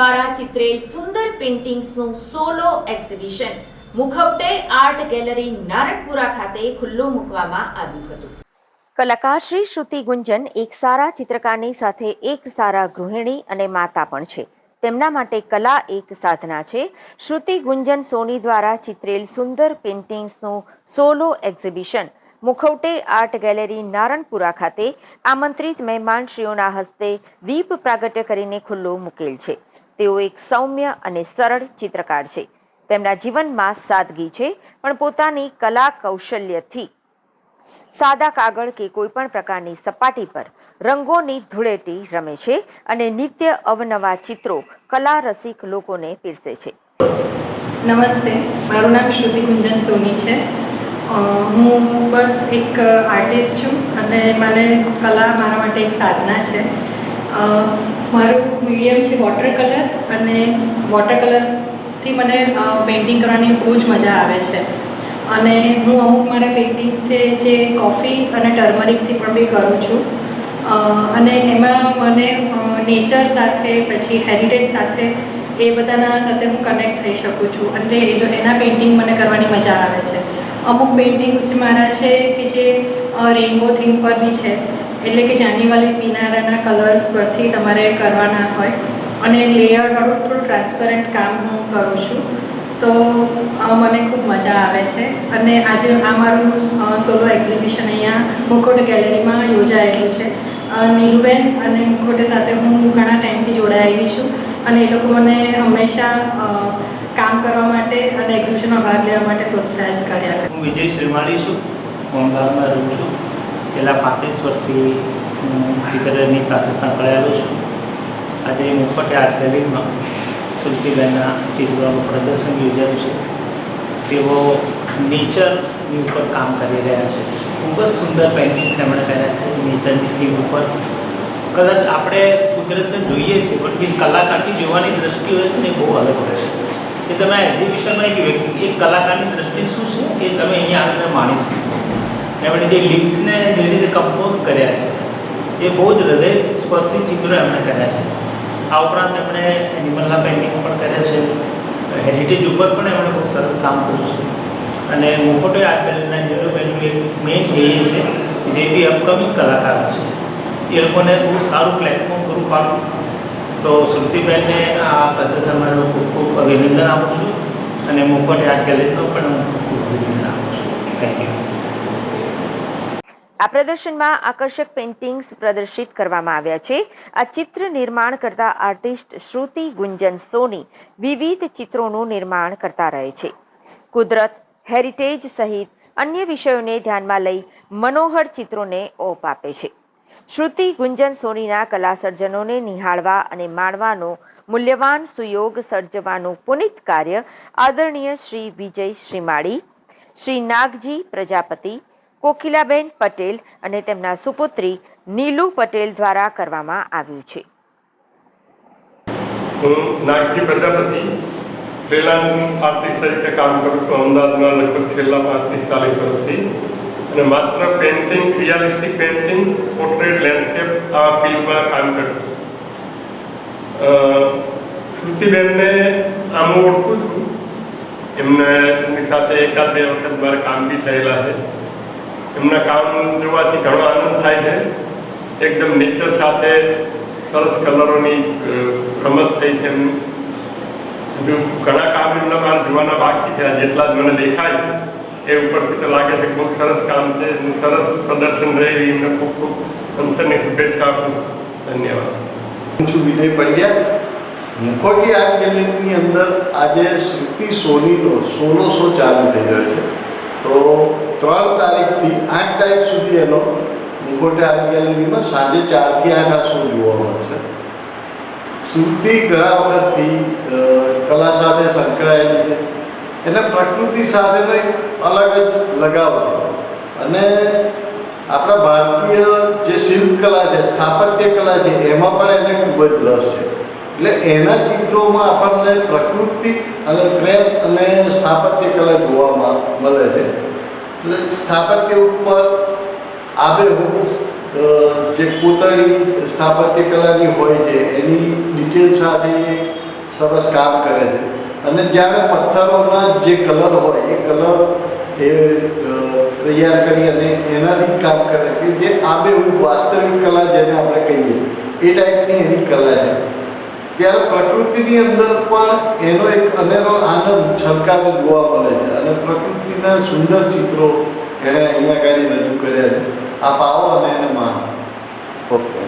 દ્વારા ચિત્રેલ સુંદર પેઇન્ટિંગ્સનું solo exhibition Mukhavate art gallery Naranpura ખાતે ખુલ્લું મૂકવામાં આવ્યું હતું કલાકાર શ્રી શ્રુતિ ગુંજન એક સારા ચિત્રકારની સાથે એક સારા ગૃહિણી અને માતા પણ છે તેમના માટે કલા એક સાધના છે શ્રુતિ ગુંજન સોની દ્વારા ચિત્રેલ સુંદર પેઇન્ટિંગ્સનું solo exhibition Mukhavate art gallery Naranpura ખાતે આમંત્રિત મહેમાનશ્રીઓના હસ્તે દીપ પ્રાગટ્ય કરીને ખુલ્લો મૂકેલ છે તેઓ એક સૌમ્ય અને સરળ ચિત્રકાર છે. તેમના જીવનમાં સાદગી છે, પણ પોતાની કલા કૌશલ્યથી. સાદા કાગળ કે કોઈ પણ પ્રકારની સપાટી પર રંગોની ધૂળેટી રમે છે અને નિત્ય અવનવા ચિત્રો કલા રસિક લોકોને પીરસે છે. નમસ્તે, મારું નામ શ્રુતિ ગુંજન સોની છે. હું બસ એક આર્ટિસ્ટ છું અને મને કલા મારા માટે એક સાધના છે. મારું મીડિયમ છે વોટર કલર અને વોટર કલરથી મને પેઇન્ટિંગ કરવાની બહુ જ મજા આવે છે. અને હું અમુક મારા પેઇન્ટિંગ્સ છે જે કોફી અને ટર્મરિકથી પણ બી કરું છું. અને એમાં મને નેચર સાથે, પછી હેરિટેજ સાથે એ બધાના સાથે હું કનેક્ટ થઈ શકું છું. અને એના પેઇન્ટિંગ મને કરવાની મજા આવે છે. અમુક પેઇન્ટિંગ્સ મારા છે કે જે રેઇનબો થીમ પર બી છે. એટલે કે જાનીવાલી પીનારાના કલર્સ પરથી તમારે કરવાના હોય. અને લેયરવાળું થોડું ટ્રાન્સપરન્ટ કામ હું કરું છું. તો મને ખૂબ મજા આવે છે. અને આજે આ મારું સોલો એક્ઝિબિશન અહીંયા મુખોટ ગેલેરીમાં યોજાયેલું છે. નીરુબેન અને મુખોટે સાથે હું ઘણા ટાઈમથી જોડાયેલી છું. અને એ લોકો મને હંમેશા કામ કરવા માટે અને એક્ઝિબિશનમાં ભાગ લેવા માટે પ્રોત્સાહિત કર્યા કરે. હું વિજય શ્રીમાળી છું. હું અમદાવાદમાં રહું છું. છેલ્લા પાંત્રીસ વર્ષથી હું ચિત્રની સાથે સંકળાયેલો છું. આજે મુફતે આર્ટ ગેલેરીમાં સુરતીબેનના ચિત્રોનું પ્રદર્શન યોજાયું છે. તેઓ નેચરની ઉપર કામ કરી રહ્યા છે. ખૂબ જ સુંદર પેઇન્ટિંગ્સ એમણે કર્યા છે. નેચરની થીમ ઉપર. કદાચ આપણે કુદરતને જોઈએ છીએ પણ બી કલાકારની જોવાની દ્રષ્ટિ હોય છે ને એ બહુ અલગ હોય છે. એ તમે એક્ઝિબિશનમાં એક વ્યક્તિ, એક કલાકારની દ્રષ્ટિ શું છે, એ તમે અહીંયા આવીને માણી શકશો. એમણે જે લિપ્સને જે રીતે કમ્પોઝ કર્યા છે, એ બહુ જ હૃદય સ્પર્શી ચિત્રો એમણે કર્યા છે. આ ઉપરાંત એમણે એનિમલના પેઇન્ટિંગ પણ કર્યા છે. હેરિટેજ ઉપર પણ એમણે બહુ સરસ કામ કર્યું છે. અને મુખોટે આર્ટ ગેલેરીના નીરુબેનનું એક મેઇન ધ્યેય છે, જે બી અપકમિંગ કલાકારો છે. એ લોકોને બહુ સારું પ્લેટફોર્મ પૂરું પાડું. તો શ્રુતિબેનને આ પ્રદર્શન માટે ખૂબ ખૂબ અભિનંદન આપું છું અને મુખોટે આર્ટ ગેલેરીનો પણ હું ખૂબ ખૂબ અભિનંદન આપું છું. થેન્ક યુ આ પ્રદર્શનમાં આકર્ષક પેઇન્ટિંગ્સ પ્રદર્શિત કરવામાં આવ્યા છે. આ ચિત્ર નિર્માણ કરતા આર્ટિસ્ટ શ્રુતિ ગુંજન સોની વિવિધ ચિત્રોનું નિર્માણ કરતા રહે છે. કુદરત હેરિટેજ સહિત અન્ય વિષયોને ધ્યાનમાં લઈ મનોહર ચિત્રોને ઓપ આપે છે. શ્રુતિ, ગુંજન સોનીના કલા સર્જનોને નિહાળવા અને માણવાનો મૂલ્યવાન સુયોગ સર્જવાનું પુનિત કાર્ય આદરણીય શ્રી વિજય શ્રીમાળી, શ્રી નાગજી પ્રજાપતિ, કોકિલાબેન પટેલ અને તેમના સુપુત્રી નીલુ પટેલ દ્વારા કરવામાં આવ્યું છે. હું નાગજી પ્રજાપતિ ફ્રીલાન્સ આર્ટિસ્ટ તરીકે કામ કરું છું, અમદાવાદમાં લગભગ છેલ્લા પાંત્રીસ ચાલીસ વર્ષથી. અને માત્ર painting realistic painting portrait landscape આ ફિલ્ડમાં કામ કર્યું. શ્રુતિબેનને આમ ઓળખું છું. એમને એમની સાથે એકાદ બે વખત મારા કામ બી થયેલા છે. એમના કામ જોવાથી ઘણો આનંદ થાય છે. એકદમ નેચર સાથે સરસ કલરોની રમત થઈ છે એમની. હજુ ઘણા કામ એમના મારે જોવાના બાકી છે. જેટલા જ મને દેખાય છે. એ ઉપરથી તો લાગે છે બહુ સરસ કામ છે. એનું સરસ પ્રદર્શન રહે એમને ખૂબ ખૂબ અંતરની શુભેચ્છા આપું છું. ધન્યવાદ. હું છું વિનય પંડ્યા. મુખોટી આર્ટ ગેલેરીની અંદર આજે શ્રુતિ સોનીનો શો ચાલુ થઈ રહ્યો છે. તો ત્રણ તારીખથી આઠ તારીખ સુધી એનો મુખોટી આર્ટ ગેલેરીમાં સાંજે ચારથી આઠ આ શો જોવા મળશે. શ્રુતિ ઘણા વખતથી કલા સાથે સંકળાયેલી છે. એને પ્રકૃતિ સાથેનો એક અલગ જ લગાવ છે. અને આપણા ભારતીય જે શિલ્પકલા છે, સ્થાપત્ય કલા છે, એમાં પણ એને ખૂબ જ રસ છે. એટલે એના ચિત્રોમાં આપણને પ્રકૃતિ અને પ્રેમ અને સ્થાપત્ય કલા જોવામાં મળે છે. એટલે સ્થાપત્ય ઉપર આબેહૂબ જે કોતરણી સ્થાપત્ય કલાની હોય છે, એની ડિટેલ સાથે સરસ કામ કરે છે. અને જ્યારે પથ્થરોના જે કલર હોય, એ કલર એ તૈયાર કરી અને એનાથી જ કામ કરે કે જે આબેહૂબ વાસ્તવિક કલા જેને આપણે કહીએ, એ ટાઈપની એની કલા છે. ત્યારે પ્રકૃતિની અંદર પણ એનો એક અનેરો આનંદ છલકાતો જોવા મળે છે અને પ્રકૃતિના સુંદર ચિત્રો એણે અહીંયા આગળ રજૂ કર્યા છે. આપ આવો અને એને માન ઓકે.